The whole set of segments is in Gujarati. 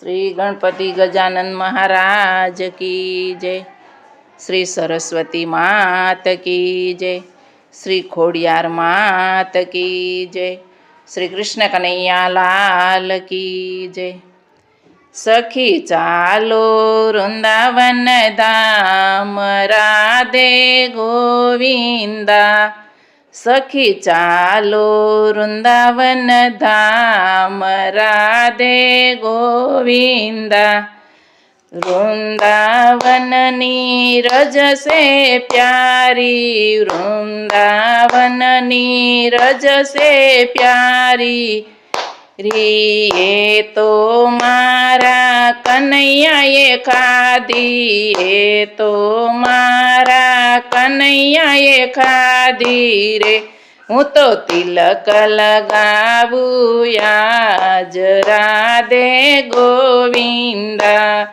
શ્રી ગણપતિ ગજાનન મહારાજ કી જય. શ્રી સરસ્વતી માત કી જય. શ્રી ખોડિયાર માત કી જય. શ્રી કૃષ્ણ કનૈયા લાલ કી જય. સખી ચાલો વૃંદાવન ધામ, રાધે ગોવિંદા. સખી ચાલો વૃંદાવન ધામ, રાધે ગોવિંદા. વૃંદાવનની રજ સે પ્યારી વૃંદાવનની રજ સે પ્યારી. રીએ તો મારા કનૈયાએ ખાધી, એ તો મારા કનૈયાએ ખાધી રે હું તો તિલક લગાવું આજ રાધે ગોવિંદા.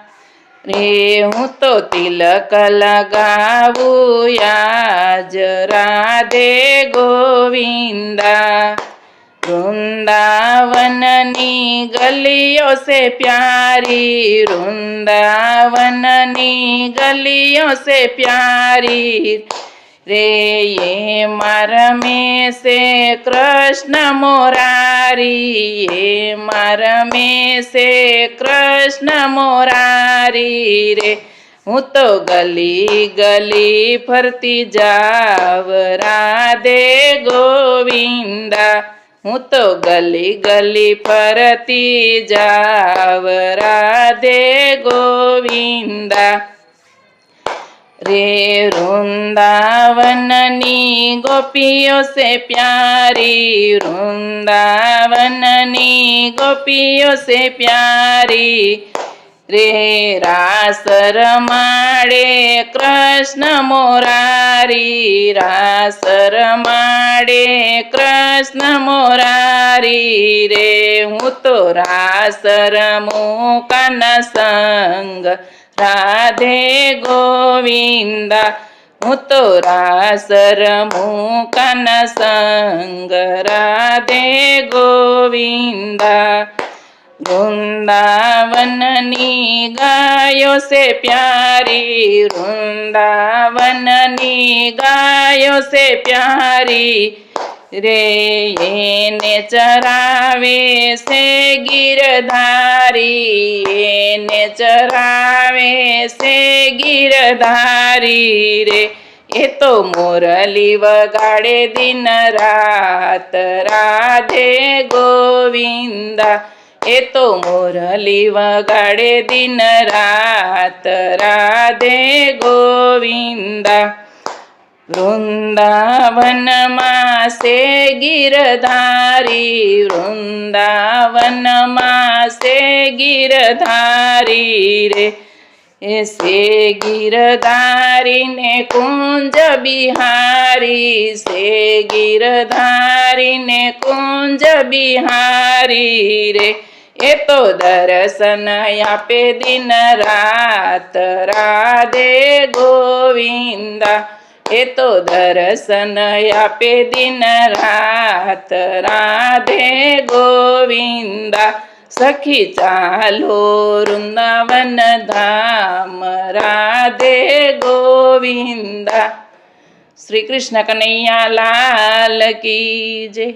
રે, હું તો તિલક લગાવું આજ રાધે ગોવિંદા. વૃંદાવનની ગલીઓ સે પ્યારી, વૃંદાવનની ગલીઓ સે પ્યારી. રે મારમે સે કૃષ્ણ મોરારી, એ મારમે સે કૃષ્ણ મોરારી રે. હું તો ગલી ગલી ફરતી જાવ, રાધે ગોવિંદા. હું તો ગલી ગલી ફરતી જાવ, રાધે ગોવિંદા. રે વૃંદાવનની ગોપીઓ સે પ્યારી વૃંદાવનની ગોપીઓ સે પ્યારી રે રાસ રમાડે કૃષ્ણ મોરારી રાસ રમાડે કૃષ્ણ મોરારી રે હું તો રાસ રમું કાન સંગ રાધે ગોવિંદ, હું તો રાસ રમું કાન સંગ. રાધે ગોવિંદા, વૃંદાવનની ગાયો સે પ્યારી. વૃંદાવનની ગાયો સે પ્યારી. રે એને ચરાવે છે ગીરધારી એને ચરાવે છે ગીરધારી રે એ તો મોરલી વગાડે દિન રાત રાધે ગોવિંદા એ તો મોરલી વગાડે દિન રાત રાધે ગોવિંદા વૃંદાવનમાં સે ગીરધારી વૃંદાવનમાં સે ગીરધારી રે. એ સે ગીરધારીને કુંજ બિહારી, સે ગીરધારીને કુંજ બિહારી રે. એ તો દર્શન આપે દિન રાત, રાધે ગોવિંદા. એ તો દર્શન આપે દિન રાત. રાધે ગોવિંદા, સખી ચાલો વૃંદાવન ધામ. રાધે ગોવિંદા. શ્રી કૃષ્ણ કનૈયા લાલ કી જય.